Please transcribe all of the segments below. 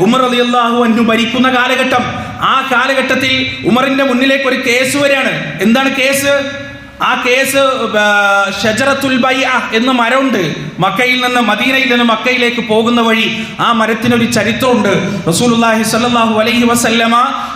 ഉമർ അലി അള്ളാഹു അന്നു ഭരിക്കുന്ന കാലഘട്ടം. ആ കാലഘട്ടത്തിൽ ഉമറിന്റെ മുന്നിലേക്ക് ഒരു കേസ് വരികയാണ്. എന്താണ് കേസ്? ആ കേസ് ഷജറത്തുൽ ബൈഅ എന്ന മരമുണ്ട്. മക്കയിൽ നിന്ന് മദീനയിൽ നിന്ന് മക്കയിലേക്ക് പോകുന്ന വഴി ആ മരത്തിനൊരു ചരിത്രമുണ്ട്. റസൂലുള്ളാഹി സല്ലാഹു അലൈഹി വസല്ലമ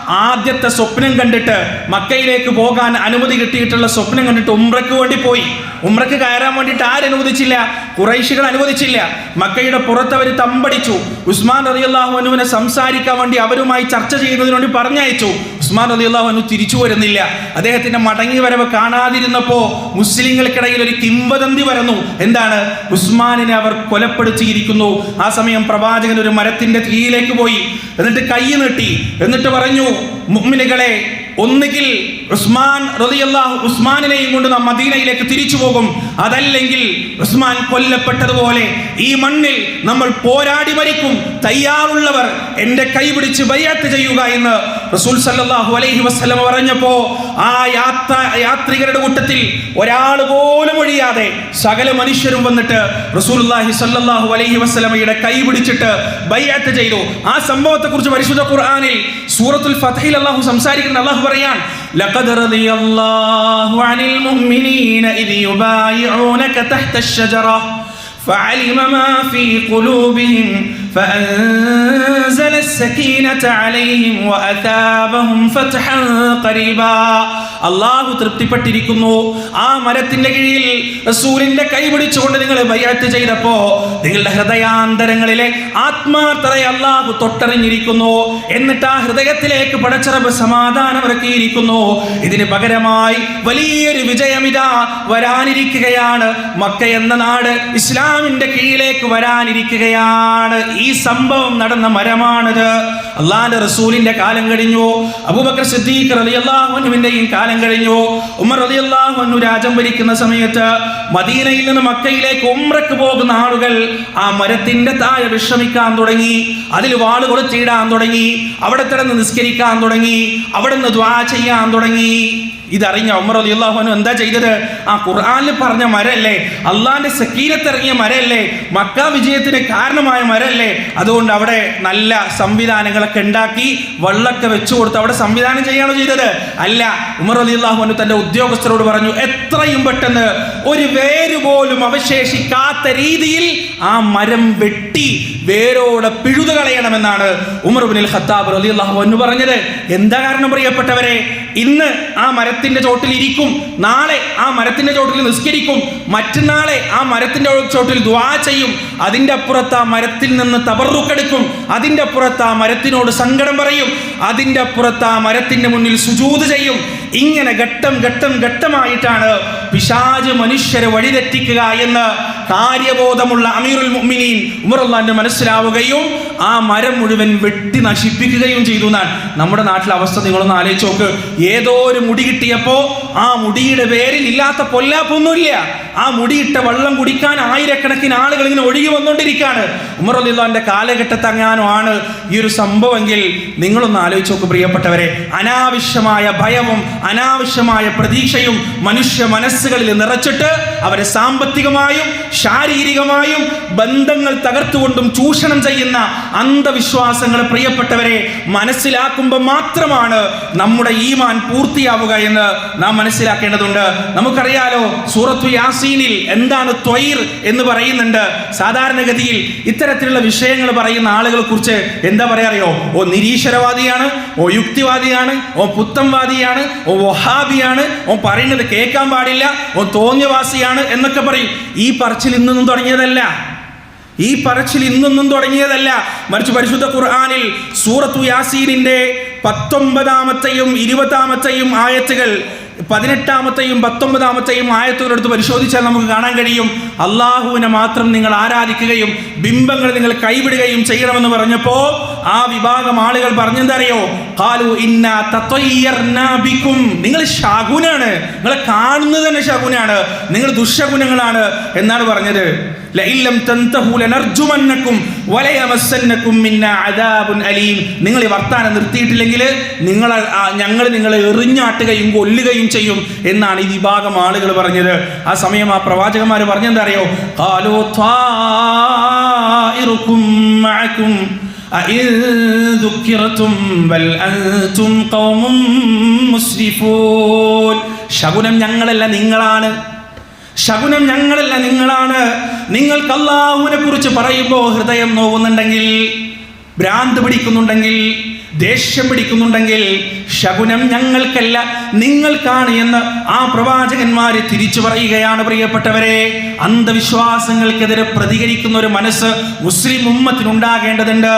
ആദ്യത്തെ സ്വപ്നം കണ്ടിട്ട് മക്കയിലേക്ക് പോകാൻ അനുമതി കിട്ടിയിട്ടുള്ള സ്വപ്നം കണ്ടിട്ട് ഉംറയ്ക്ക് വേണ്ടി പോയി. ഉംറയ്ക്ക് കയറാൻ വേണ്ടിയിട്ട് ആരനുവദിച്ചില്ല കുറൈശികൾ അനുവദിച്ചില്ല. മക്കയുടെ പുറത്ത് അവർ തമ്പടിച്ചു. ഉസ്മാൻ റളിയല്ലാഹു അനുവിനെ സംസാരിക്കാൻ വേണ്ടി അവരുമായി ചർച്ച ചെയ്യുന്നതിന് വേണ്ടി പറഞ്ഞയച്ചു. ഉസ്മാൻ അനു തിരിച്ചു വരുന്നില്ല. അദ്ദേഹത്തിന്റെ മടങ്ങി വരവ് കാണാതിരുന്നപ്പോ മുസ്ലിങ്ങൾക്കിടയിൽ ഒരു കിംവദന്തി വരുന്നു എന്താണ്? ഉസ്മാനിനെ അവർ കൊലപ്പെടുത്തിയിരിക്കുന്നു. ആ സമയം പ്രവാചകൻ ഒരു മരത്തിന്റെ തീയിലേക്ക് പോയി. എന്നിട്ട് കൈ നീട്ടി. എന്നിട്ട് പറഞ്ഞു മുഅ്മിനുകളെ ഒന്നുകിൽ ഉസ്മാൻ റതിയല്ലാഹു ഉസ്മാനിനെയും കൊണ്ട് നാം മദീനയിലേക്ക് തിരിച്ചു പോകും. അതല്ലെങ്കിൽ ഉസ്മാൻ കൊല്ലപ്പെട്ടതുപോലെ ഈ മണ്ണിൽ നമ്മൾ പോരാടി മരിക്കും. തയ്യാറുള്ളവർ എന്റെ കൈ പിടിച്ച് ബയ്യാത്ത് ചെയ്യുക എന്ന് റസൂൽ സല്ലല്ലാഹു അലൈഹി വസ്ലം പറഞ്ഞപ്പോൾ ആ യാത്ര യാത്രികരുടെ കൂട്ടത്തിൽ ഒരാൾ പോലും ഒഴിയാതെ സകല മനുഷ്യരും വന്നിട്ട് റസൂലുള്ളാഹി സല്ലല്ലാഹു അലൈഹി വസല്ലമയുടെ കൈ പിടിച്ചിട്ട് ബയ്യാത്ത് ചെയ്തു. ആ സംഭവത്തെക്കുറിച്ച് പരിശുദ്ധ ഖുർആനിൽ സൂറത്തുൽ ഫത്ഹിൽ അല്ലാഹു സംസാരിക്കുന്ന അല്ലാഹു പറയാൻ لقد رضي الله عن المؤمنين إذ يبايعونك تحت الشجرة فعلم ما في قلوبهم فأنزل السكينة عليهم وأثابهم فتحا قريبا അള്ളാഹു തൃപ്തിപ്പെട്ടിരിക്കുന്നു ആ മരത്തിന്റെ കീഴിൽ റസൂലിന്റെ കൈ പിടിച്ചുകൊണ്ട് നിങ്ങൾ ബയ്യാത്ത് ചെയ്തപ്പോ നിങ്ങളുടെ ഹൃദയാന്തരങ്ങളിലെ ആത്മാർത്ഥതയെ അള്ളാഹു തൊട്ടറിഞ്ഞിരിക്കുന്നു എന്നിട്ട് ആ ഹൃദയത്തിലേക്ക് പടച്ചറബ് സമാധാനം ഇറക്കിയിരിക്കുന്നു ഇതിന് പകരമായി വലിയൊരു വിജയമിതാ വരാനിരിക്കുകയാണ് മക്ക എന്ന നാട് ഇസ്ലാമിന്റെ കീഴിലേക്ക് വരാനിരിക്കുകയാണ് ഈ സംഭവം നടന്ന മരമാണിത്. അള്ളാന്റെ റസൂലിന്റെ കാലം കഴിഞ്ഞു. അബൂബക്കർ സിദ്ദീഖ് റലിയല്ലാഹുവിന്റെയും കാലം കഴിഞ്ഞു. ഉമർ റളിയല്ലാഹു അൻഹു രാജ്യം ഭരിക്കുന്ന സമയത്ത് മദീനയിൽ നിന്ന് മക്കയിലേക്ക് ഉമ്രക്ക് പോകുന്ന ആളുകൾ ആ മരത്തിന്റെ താഴെ വിശ്രമിക്കാൻ തുടങ്ങി. അതിൽ വാൾ കൊളുത്തിയിടാൻ തുടങ്ങി. അവിടെ കിടന്ന് നിസ്കരിക്കാൻ തുടങ്ങി. അവിടെ നിന്ന് ദ്വാ ചെയ്യാൻ തുടങ്ങി. ഇതറിഞ്ഞ ഉമർ അലി അള്ളാഹുനു എന്താ ചെയ്തത്? ആ ഖുർആാനിൽ പറഞ്ഞ മരല്ലേ? അള്ളാന്റെ സക്കീരത്തിറങ്ങിയ മരല്ലേ? മക്ക വിജയത്തിന് കാരണമായ മരല്ലേ? അതുകൊണ്ട് അവിടെ നല്ല സംവിധാനങ്ങളൊക്കെ ഉണ്ടാക്കി വെള്ളമൊക്കെ വെച്ചു കൊടുത്ത് അവിടെ സംവിധാനം ചെയ്യാണോ ചെയ്തത്. അല്ല ഉമർ അലി അള്ളാഹുനു തന്റെ ഉദ്യോഗസ്ഥരോട് പറഞ്ഞു എത്രയും പെട്ടെന്ന് ഒരു വേര് പോലും അവശേഷിക്കാത്ത രീതിയിൽ ആ മരം വെട്ടി വേരോടെ പിഴുതു കളയണമെന്നാണ് ഉമർ ബിൻ ഖത്താബ് അലി അള്ളാഹു പറഞ്ഞത്. എന്താ കാരണം പ്രിയപ്പെട്ടവരെ? ഇന്ന് ആ മരത്തിന്റെ ചോട്ടിൽ ഇരിക്കും നാളെ ആ മരത്തിന്റെ ചോട്ടിൽ നിസ്കരിക്കും. മറ്റന്നാളെ ആ മരത്തിന്റെ ചോട്ടിൽ ദ്വാ ചെയ്യും. അതിന്റെ അപ്പുറത്ത് ആ മരത്തിൽ നിന്ന് തബറുക്കെടുക്കും അതിന്റെ അപ്പുറത്ത് ആ മരത്തിനോട് സങ്കടം പറയും. അതിന്റെ അപ്പുറത്ത് ആ മരത്തിന്റെ മുന്നിൽ സുജൂത് ചെയ്യും. ഇങ്ങനെ ഘട്ടം ഘട്ടം ഘട്ടമായിട്ടാണ് പിശാജ് മനുഷ്യരെ വഴിതെറ്റിക്കുക എന്ന് കാര്യബോധമുള്ള അമീറുൽ മുഅ്മിനീൻ ഉമറുല്ലാന്റെ മനസ്സിലാവുകയും ആ മരം മുഴുവൻ വെട്ടി നശിപ്പിക്കുകയും ചെയ്തു എന്നാണ്. നമ്മുടെ നാട്ടിലെ അവസ്ഥ നിങ്ങളൊന്ന് ആലോചിച്ച് നോക്ക്. ഏതോ ഒരു മുടി കിട്ടിയപ്പോ ആ മുടിയുടെ പേരിൽ ഇല്ലാത്ത പൊല്ലാപ്പൊന്നുമില്ല. ആ മുടിയിട്ട വെള്ളം കുടിക്കാൻ ആയിരക്കണക്കിന് ആളുകൾ ഇങ്ങനെ ഒഴുകി വന്നുകൊണ്ടിരിക്കുകയാണ്. കാലഘട്ടത്തെ കാലഘട്ടത്ത് അങ്ങാനോ ആണ് ഈ ഒരു സംഭവമെങ്കിൽ നിങ്ങളൊന്ന് ആലോചിച്ച് നോക്ക് പ്രിയപ്പെട്ടവരെ. അനാവശ്യമായ ഭയവും അനാവശ്യമായ പ്രതീക്ഷയും മനുഷ്യ മനസ്സുകളിൽ നിറച്ചിട്ട് അവരെ സാമ്പത്തികമായും ശാരീരികമായും ബന്ധങ്ങൾ തകർത്തുകൊണ്ടും ചൂഷണം ചെയ്യുന്ന അന്ധവിശ്വാസങ്ങളെ പ്രിയപ്പെട്ടവരെ മനസ്സിലാക്കുമ്പോൾ മാത്രമാണ് നമ്മുടെ ഈമാൻ പൂർത്തിയാവുക എന്ന് നാം മനസ്സിലാക്കേണ്ടതുണ്ട്. നമുക്കറിയാലോ സൂറത്തു യാസീനിൽ എന്താണ് ത്വയിർ എന്ന് പറയുന്നുണ്ട്. സാധാരണഗതിയിൽ ഇത്തരത്തിലുള്ള വിഷയങ്ങൾ പറയുന്ന ആളുകളെ കുറിച്ച് എന്താ പറയാറിയോ ഓ നിരീശ്വരവാദിയാണ് ഓ യുക്തിവാദിയാണ് ഓ പുത്തംവാദിയാണ് ഓ വഹാബിയാണ്. ഓൻ പറയുന്നത് കേൾക്കാൻ പാടില്ല. ഓ തോന്നിയവാസിയാണ് എന്നൊക്കെ പറയും. ഈ പറച്ചിൽ ഇന്നൊന്നും തുടങ്ങിയതല്ല. ഈ പറച്ചിൽ ഇന്നൊന്നും തുടങ്ങിയതല്ല. മറിച്ച് പരിശുദ്ധ ഖുർആാനിൽ സൂറത്തു യാസീനിന്റെ പത്തൊമ്പതാമത്തെയും ഇരുപതാമത്തെയും ആയത്തുകൾ പതിനെട്ടാമത്തെയും പത്തൊമ്പതാമത്തെയും ആയത്തുകളെടുത്ത് പരിശോധിച്ചാൽ നമുക്ക് കാണാൻ കഴിയും. അള്ളാഹുവിനെ മാത്രം നിങ്ങൾ ആരാധിക്കുകയും ബിംബങ്ങൾ നിങ്ങൾ കൈവിടുകയും ചെയ്യണമെന്ന് പറഞ്ഞപ്പോ ആ വിഭാഗം ആളുകൾ പറഞ്ഞെന്തറിയോ? കാലു നിങ്ങൾ ശകുനാണ്. നിങ്ങളെ കാണുന്നത് തന്നെ ശകുനാണ്. നിങ്ങൾ ദുശകുനങ്ങളാണ് എന്നാണ് പറഞ്ഞത്. നിങ്ങൾ ഈ വർത്താനം നിർത്തിയിട്ടില്ലെങ്കിൽ നിങ്ങൾ ഞങ്ങൾ നിങ്ങളെ എറിഞ്ഞാട്ടുകയും കൊല്ലുകയും ചെയ്യും എന്നാണ് ഈ വിഭാഗം ആളുകൾ പറഞ്ഞത്. ആ സമയം ആ പ്രവാചകന്മാർ പറഞ്ഞെന്താ അറിയോ? കാലോ ശകുനം ഞങ്ങളല്ല നിങ്ങളാണ്. ശകുനം ഞങ്ങളല്ല നിങ്ങളാണ്. നിങ്ങൾക്ക് അള്ളാഹുവിനെ കുറിച്ച് പറയുമ്പോൾ ഹൃദയം നോവുന്നുണ്ടെങ്കിൽ ഭ്രാന്ത് പിടിക്കുന്നുണ്ടെങ്കിൽ ദേഷ്യം പിടിക്കുന്നുണ്ടെങ്കിൽ ശകുനം ഞങ്ങൾക്കല്ല നിങ്ങൾക്കാണ് എന്ന് ആ പ്രവാചകന്മാര് തിരിച്ചു പറയുകയാണ് പ്രിയപ്പെട്ടവരെ. അന്ധവിശ്വാസങ്ങൾക്കെതിരെ പ്രതികരിക്കുന്ന ഒരു മനസ്സ് മുസ്ലിം ഉമ്മത്തിനുണ്ടാകേണ്ടതുണ്ട്.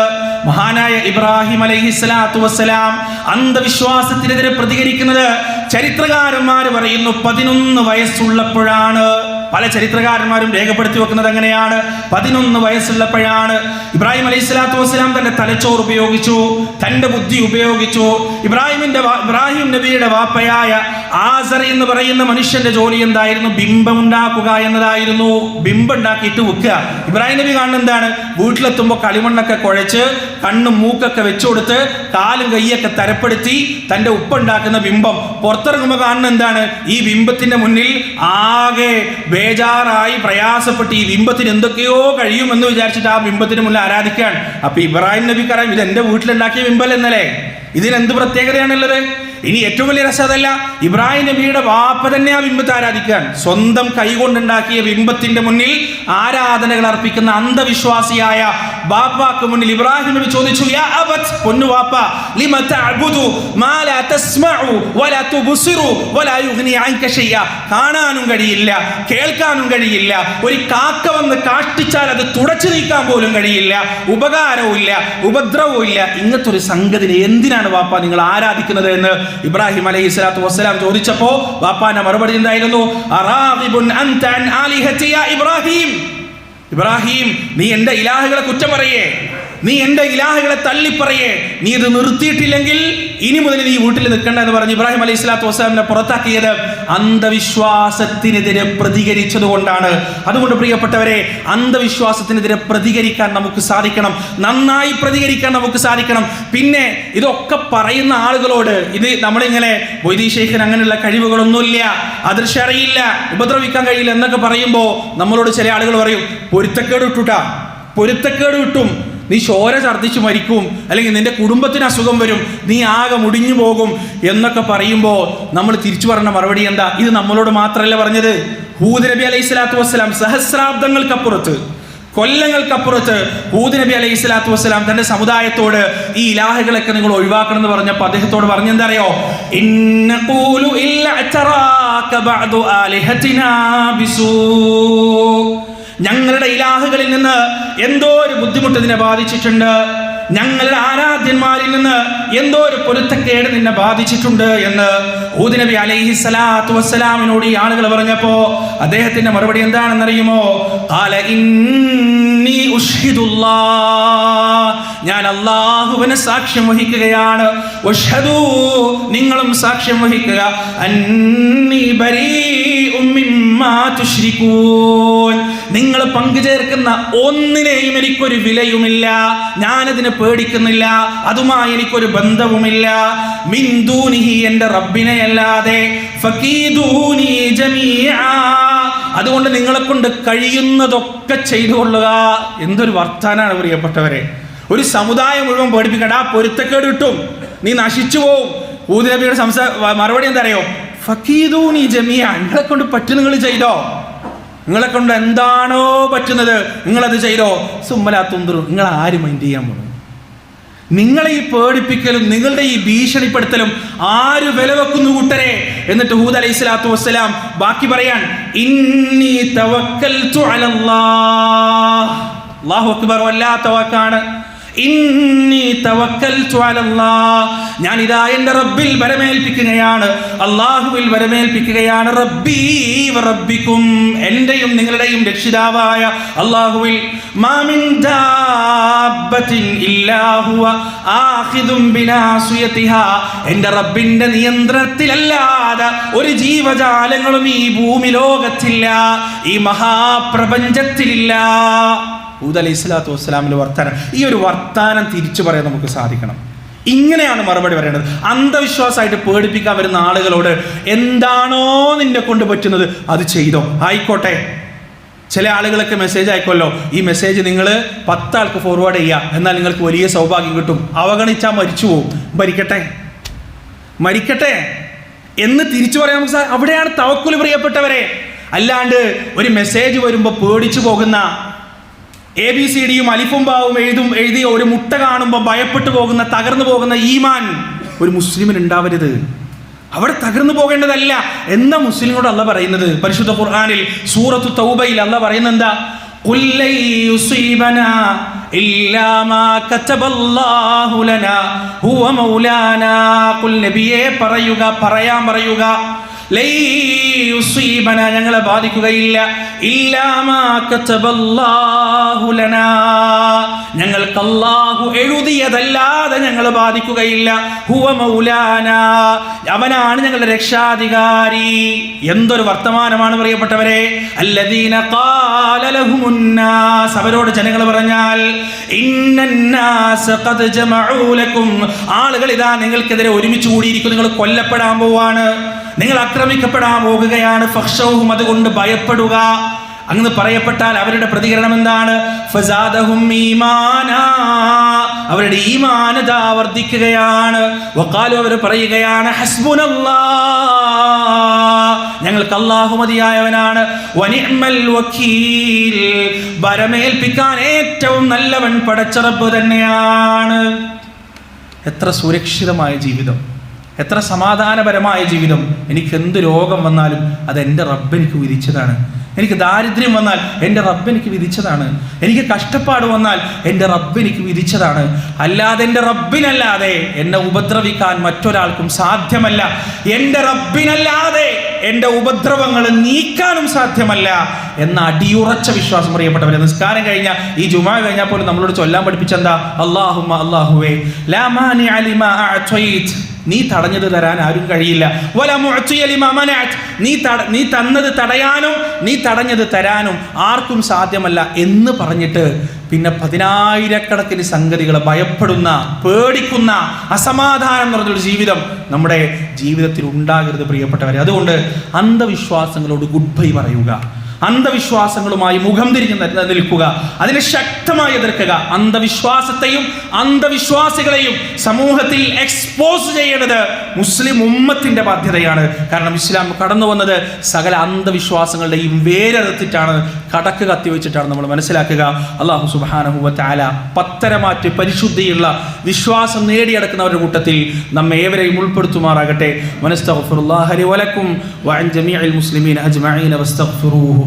മഹാനായ ഇബ്രാഹിം അലൈഹി സ്വലാത്തു വസ്സലാം അന്ധവിശ്വാസത്തിനെതിരെ പ്രതികരിക്കുന്നത് ചരിത്രകാരന്മാർ പറയുന്നു പതിനൊന്ന് വയസ്സുള്ളപ്പോഴാണ്. പല ചരിത്രകാരന്മാരും രേഖപ്പെടുത്തി വെക്കുന്നത് എങ്ങനെയാണ്? പതിനൊന്ന് വയസ്സുള്ളപ്പോഴാണ്. ഇബ്രാഹിം അലൈഹി സ്വലാത്തു വസ്സലാം തന്റെ തലച്ചോറ് ഉപയോഗിച്ചു തന്റെ ബുദ്ധി ഉപയോഗിച്ചു. ഇബ്രാഹിമിന്റെ ഇബ്രാഹിം നബിയുടെ വാപ്പയായ ആസർ എന്ന് പറയുന്ന മനുഷ്യന്റെ ജോലി എന്തായിരുന്നു? ബിംബം ഉണ്ടാക്കുക എന്നതായിരുന്നു. ബിംബം ഉണ്ടാക്കിയിട്ട് വെക്കുക. ഇബ്രാഹിം നബി കാണുന്ന എന്താണ്? വീട്ടിലെത്തുമ്പോൾ കളിമണ്ണൊക്കെ കുഴച്ച് കണ്ണും മൂക്കൊക്കെ വെച്ചുകൊടുത്ത് കാലും കൈയൊക്കെ തരപ്പെടുത്തി തന്റെ ഉപ്പുണ്ടാക്കുന്ന ബിംബം. പുറത്തിറങ്ങുമ്പോൾ കാണുന്ന എന്താണ്? ഈ ബിംബത്തിന്റെ മുന്നിൽ ആകെ ബേജാറായി പ്രയാസപ്പെട്ട് ഈ ബിംബത്തിന് എന്തൊക്കെയോ കഴിയുമെന്ന് വിചാരിച്ചിട്ട് ആ ബിംബത്തിന് മുന്നിൽ ആരാധിക്കുകയാണ്. അപ്പൊ ഇബ്രാഹിം നബി കറാം ഇത് എന്റെ വീട്ടിലുണ്ടാക്കിയ ബിംബം എന്നല്ലേ ഇതിനെന്ത് പ്രത്യേകതയാണുള്ളത്? ഇനി ഏറ്റവും വലിയ രസം അതല്ല ഇബ്രാഹിം നബിയുടെ വാപ്പ തന്നെ ആ ബിംബത്തെ ആരാധിക്കാൻ. സ്വന്തം കൈകൊണ്ടുണ്ടാക്കിയ ബിംബത്തിന്റെ മുന്നിൽ ആരാധനകൾ അർപ്പിക്കുന്ന അന്ധവിശ്വാസിയായ ബാപ്പാക്ക് മുന്നിൽ ഇബ്രാഹിം നബി ചോദിച്ചു യാ അബത് പൊന്നു വാപ്പ മാ വലാ തുബ്സിറു വലാ യുഗ്നി കാണാനും കഴിയില്ല കേൾക്കാനും കഴിയില്ല ഒരു കാക്ക വന്ന് കാഷ്ടിച്ചാൽ അത് തുടച്ചു നീക്കാൻ പോലും കഴിയില്ല ഉപകാരവും ഇല്ല ഉപദ്രവവും ഇല്ല. ഇങ്ങനത്തെ ഒരു സംഗതിനെ എന്തിനാണ് വാപ്പ നിങ്ങൾ ആരാധിക്കുന്നത് എന്ന് ഇബ്രാഹിം അലൈഹി സ്വലാത്തു വസ്സലാം ചോദിച്ചപ്പോ വാപ്പാന്റെ മറുപടി എന്തായിരുന്നു? ഇബ്രാഹിം. ഇബ്രാഹിം നീ എന്റെ ഇലാഹുകളെ കുറ്റം പറയേ. നീ എന്റെ ഇലാഹുകളെ തള്ളിപ്പറയേ. നീ ഇത് നിർത്തിയിട്ടില്ലെങ്കിൽ ഇനി മുതൽ നീ വീട്ടിൽ നിൽക്കണ്ട എന്ന് പറഞ്ഞ് ഇബ്രാഹിം അലൈഹി സ്വലാത്തു വസ്സലാമിനെ പുറത്താക്കിയത് അന്ധവിശ്വാസത്തിനെതിരെ പ്രതികരിച്ചത് കൊണ്ടാണ്. അതുകൊണ്ട് പ്രിയപ്പെട്ടവരെ അന്ധവിശ്വാസത്തിനെതിരെ പ്രതികരിക്കാൻ നമുക്ക് സാധിക്കണം. നന്നായി പ്രതികരിക്കാൻ നമുക്ക് സാധിക്കണം. പിന്നെ ഇതൊക്കെ പറയുന്ന ആളുകളോട് ഇത് നമ്മളിങ്ങനെ വൈദീശേഖൻ അങ്ങനെയുള്ള കഴിവുകളൊന്നുമില്ല അദൃശ്യ അറിയില്ല ഉപദ്രവിക്കാൻ കഴിയില്ല എന്നൊക്കെ പറയുമ്പോൾ നമ്മളോട് ചില ആളുകൾ പറയും പൊരുത്തക്കേട് ഇട്ടുട്ടാ പൊരുത്തക്കേട് കിട്ടും നീ ചോര ഛർദ്ദിച്ച് മരിക്കും അല്ലെങ്കിൽ നിന്റെ കുടുംബത്തിന് അസുഖം വരും നീ ആകെ മുടിഞ്ഞു പോകും എന്നൊക്കെ പറയുമ്പോൾ നമ്മൾ തിരിച്ചു പറഞ്ഞ മറുപടി എന്താ? ഇത് നമ്മളോട് മാത്രമല്ല പറഞ്ഞത്. ഹൂദ് നബി അലൈഹി സ്വലാത്തു വസ്സലാം സഹസ്രാബ്ദങ്ങൾക്കപ്പുറത്ത് കൊല്ലങ്ങൾക്കപ്പുറത്ത് ഹൂദ് നബി അലൈഹി സ്വലാത്തു വസ്സലാം തന്റെ സമുദായത്തോട് ഈ ഇലാഹകളൊക്കെ നിങ്ങൾ ഒഴിവാക്കണം എന്ന് പറഞ്ഞപ്പോൾ അദ്ദേഹത്തോട് പറഞ്ഞെന്തറിയോ അറിയോ ഇന്നഖൂലു ഞങ്ങളുടെ ഇലാഹുകളിൽ നിന്ന് എന്തോ ഒരു ബുദ്ധിമുട്ട് നിന്നെ ബാധിച്ചിട്ടുണ്ട് ഞങ്ങളുടെ ആരാധ്യന്മാരിൽ നിന്ന് എന്തോ ഒരു പൊരുത്തക്കേട് നിന്നെ ബാധിച്ചിട്ടുണ്ട് എന്ന് ഊദിനബി അലൈഹി സ്വലാത്തു വസ്സലാമിനോട് ഈ ആളുകൾ പറഞ്ഞപ്പോ അദ്ദേഹത്തിന്റെ മറുപടി എന്താണെന്നറിയുമോ "ഖാല ഇന്നി ഉഷ്ഹിദുല്ലാ." ഞാൻ അള്ളാഹുവിന് സാക്ഷ്യം വഹിക്കുകയാണ് നിങ്ങളും സാക്ഷ്യം വഹിക്കുക അന്നീ ബരീ മിമ്മാ തുശ്രികൂൻ. നിങ്ങൾ പങ്കുചേർക്കുന്ന ഒന്നിനെയും എനിക്കൊരു വിലയുമില്ല. ഞാനതിനെ പേടിക്കുന്നില്ല. അതുമായി എനിക്കൊരു ബന്ധവുമില്ല. മിന്ദൂനിഹി എന്റെ റബ്ബിനെ അല്ലാതെ. അതുകൊണ്ട് നിങ്ങളെ കൊണ്ട് കഴിയുന്നതൊക്കെ ചെയ്തു കൊള്ളുക. എന്തൊരു വർത്താനാണ് പ്രിയപ്പെട്ടവരെ. ഒരു സമുദായം മുഴുവൻ പേടിപ്പിക്കണ്ട. ആ പൊരുത്തക്കേട് കിട്ടും. നീ നശിച്ചു പോവും. ഊതിനബിയുടെ സംസാര സംസാ മറുപടി എന്താ അറിയോ? ഫക്കീദൂനി ജമിയ നിങ്ങളെ കൊണ്ട് പറ്റും നിങ്ങൾ ചെയ്തോ? നിങ്ങളെ കൊണ്ട് എന്താണോ പറ്റുന്നത് നിങ്ങളത് ചെയ്തോ. സുമ്മലാത്തുന്തുറു നിങ്ങൾ ആര് മൈൻഡ് ചെയ്യാൻ പോകുന്നു നിങ്ങളെ ഈ പേടിപ്പിക്കലും നിങ്ങളുടെ ഈ ഭീഷണിപ്പെടുത്തലും ആര് വില വെക്കുന്നു കൂട്ടരെ? എന്നിട്ട് ഹൂദ് അലൈഹി സ്വലാത്തു വസ്സലാം ബാക്കി പറയാൻ ഇന്നി തവക്കൽതു അലല്ലാഹ്. അല്ലാഹു അക്ബർ ഞാൻ ഇതാ എന്റെ റബ്ബിൽ വരമേൽപ്പിക്കുകയാണ്. അള്ളാഹുവിൽ വരമേൽപ്പിക്കുകയാണ്. റബ്ബി റബ്ബിക്കും. എന്റെയും നിങ്ങളുടെയും രക്ഷിതാവായ അള്ളാഹുവിൽ എന്റെ റബ്ബിന്റെ നിയന്ത്രണത്തിലല്ലാതെ ഒരു ജീവജാലങ്ങളും ഈ ഭൂമി ലോകത്തില്ല ഈ മഹാപ്രപഞ്ചത്തിലില്ല. ഊദ് അലൈഹി സ്വലാത്തു വസ്സലാമിന്റെ വർത്താനം. ഈ ഒരു വർത്താനം തിരിച്ചു പറയാൻ നമുക്ക് സാധിക്കണം. ഇങ്ങനെയാണ് മറുപടി പറയേണ്ടത്. അന്ധവിശ്വാസമായിട്ട് പേടിപ്പിക്കാൻ വരുന്ന ആളുകളോട് എന്താണോ നിന്നെ കൊണ്ട് പറ്റുന്നത് അത് ചെയ്തോ? ആയിക്കോട്ടെ. ചില ആളുകളൊക്കെ മെസ്സേജ് അയക്കുമല്ലോ. ഈ മെസ്സേജ് നിങ്ങൾ പത്താൾക്ക് ഫോർവേഡ് ചെയ്യുക എന്നാൽ നിങ്ങൾക്ക് വലിയ സൗഭാഗ്യം കിട്ടും. അവഗണിച്ചാൽ മരിച്ചു പോവും. മരിക്കട്ടെ. മരിക്കട്ടെ. എന്ന് തിരിച്ചു പറയാൻ നമുക്ക് അവിടെയാണ് തവക്കുൽ പ്രിയപ്പെട്ടവരെ. അല്ലാണ്ട് ഒരു മെസ്സേജ് വരുമ്പോൾ പേടിച്ചു പോകുന്ന എ ബി സി ഡിയും അലിഫും ബാവും എഴുതും എഴുതിയ ഒരു മുട്ട കാണുമ്പോൾ ഭയപ്പെട്ടു പോകുന്ന തകർന്നു പോകുന്ന ഈമാൻ ഒരു മുസ്ലിമിന് ഉണ്ടാവരുത്. അവിടെ തകർന്നു പോകേണ്ടതല്ല എന്ന മുസ്ലിങ്ങളോട് അല്ല പറയുന്നത്. പരിശുദ്ധ ഖുർആാനിൽ സൂറത്തു തൗബയിൽ അല്ല പറയുന്നത് എന്താ? "ഖുൽ ലൻ യുസീബനാ ഇല്ലാ മാ കതബല്ലാഹു ലനാ ഹുവ മൗലാനാ. ഖുൽ നബിയേ പറയുക പറയാൻ പറയുക. ഞങ്ങളെ ബാധിക്കുകയില്ല. ഞങ്ങൾക്ക് അല്ലാഹു എഴുതിയതല്ലാതെ ഞങ്ങളെ ബാധിക്കുകയില്ല. ഹുവ അവനാണ് ഞങ്ങളുടെ രക്ഷാധികാരി. എന്തൊരു വർത്തമാനമാണ് പ്രിയപ്പെട്ടവരെ. അല്ലദീന അവരോട് ജനങ്ങൾ പറഞ്ഞാൽ ആളുകൾ ഇതാ നിങ്ങൾക്കെതിരെ ഒരുമിച്ച് കൂടിയിരിക്കും നിങ്ങൾ കൊല്ലപ്പെടാൻ പോവാണ്. നിങ്ങൾ ആക്രമിക്കപ്പെടാൻ പോകുകയാണ്. ഫക്ഷവും അതുകൊണ്ട് ഭയപ്പെടുക. അങ്ങനെ പറയപ്പെട്ടാൽ അവരുടെ പ്രതികരണം എന്താണ്. അവരുടെ ഈമാനത വർദ്ധിക്കുകയാണ്. വക്കാലും അവർ പറയുകയാണ് ഹസ്ബുനല്ലാ. ഞങ്ങൾക്ക് അള്ളാഹു മതിയായവനാണ്. ഏറ്റവും നല്ലവൻ പടച്ചറപ്പ് തന്നെയാണ്. എത്ര സുരക്ഷിതമായ ജീവിതം. എത്ര സമാധാനപരമായ ജീവിതം. എനിക്ക് എന്ത് രോഗം വന്നാലും അത് എന്റെ റബ്ബെനിക്ക് വിധിച്ചതാണ്. എനിക്ക് ദാരിദ്ര്യം വന്നാൽ എന്റെ റബ്ബെനിക്ക് വിധിച്ചതാണ്. എനിക്ക് കഷ്ടപ്പാട് വന്നാൽ എന്റെ റബ്ബെനിക്ക് വിധിച്ചതാണ്. അല്ലാതെ എന്റെ റബ്ബിനല്ലാതെ എന്നെ ഉപദ്രവിക്കാൻ മറ്റൊരാൾക്കും സാധ്യമല്ല. എന്റെ റബ്ബിനല്ലാതെ എന്റെ ഉപദ്രവങ്ങൾ നീക്കാനും സാധ്യമല്ല എന്ന അടിയുറച്ച വിശ്വാസം അറിയപ്പെട്ടവരെ നിസ്കാരം കഴിഞ്ഞ ഈ ജുമാ കഴിഞ്ഞാൽ പോലും നമ്മളോട് ചൊല്ലാൻ പഠിപ്പിച്ചെന്താ? അള്ളാഹു അള്ളാഹുവേ ലാ മാനി അലിമ നീ തടഞ്ഞത് തരാൻ ആരും കഴിയില്ല. നീ തട നീ തന്നത് തടയാനും നീ തടഞ്ഞത് തരാനും ആർക്കും സാധ്യമല്ല എന്ന് പറഞ്ഞിട്ട് പിന്നെ പതിനായിരക്കണക്കിന് സംഗതികളെ ഭയപ്പെടുന്ന പേടിക്കുന്ന അസമാധാനം നിറഞ്ഞൊരു ജീവിതം നമ്മുടെ ജീവിതത്തിൽ ഉണ്ടാകരുത് പ്രിയപ്പെട്ടവരെ. അതുകൊണ്ട് അന്ധവിശ്വാസങ്ങളോട് ഗുഡ് ബൈ പറയുക. അന്ധവിശ്വാസങ്ങളുമായി മുഖം തിരിഞ്ഞ് നിൽക്കുക. അതിനെ ശക്തമായി എതിർക്കുക. അന്ധവിശ്വാസത്തെയും അന്ധവിശ്വാസികളെയും സമൂഹത്തിൽ എക്സ്പോസ് ചെയ്യേണ്ടത് മുസ്ലിം ഉമ്മത്തിന്റെ ബാധ്യതയാണ്. കാരണം ഇസ്ലാം കടന്നു വന്നത് സകല അന്ധവിശ്വാസങ്ങളുടെയും വേരെടുത്തിട്ടാണ്. കടക്ക് കത്തിവെച്ചിട്ടാണ് നമ്മൾ മനസ്സിലാക്കുക. അള്ളാഹു സുബാനഹുവ താല പത്തരമാറ്റ് പരിശുദ്ധിയുള്ള വിശ്വാസം നേടിയെടുക്കുന്നവരുടെ കൂട്ടത്തിൽ നമ്മെ ഏവരെയും ഉൾപ്പെടുത്തുമാറാകട്ടെ. മനസ്തഫുറുല്ലാഹരി വലക്കും വഅൻ അജ്മഈന വസ്തഗ്ഫിറൂഹു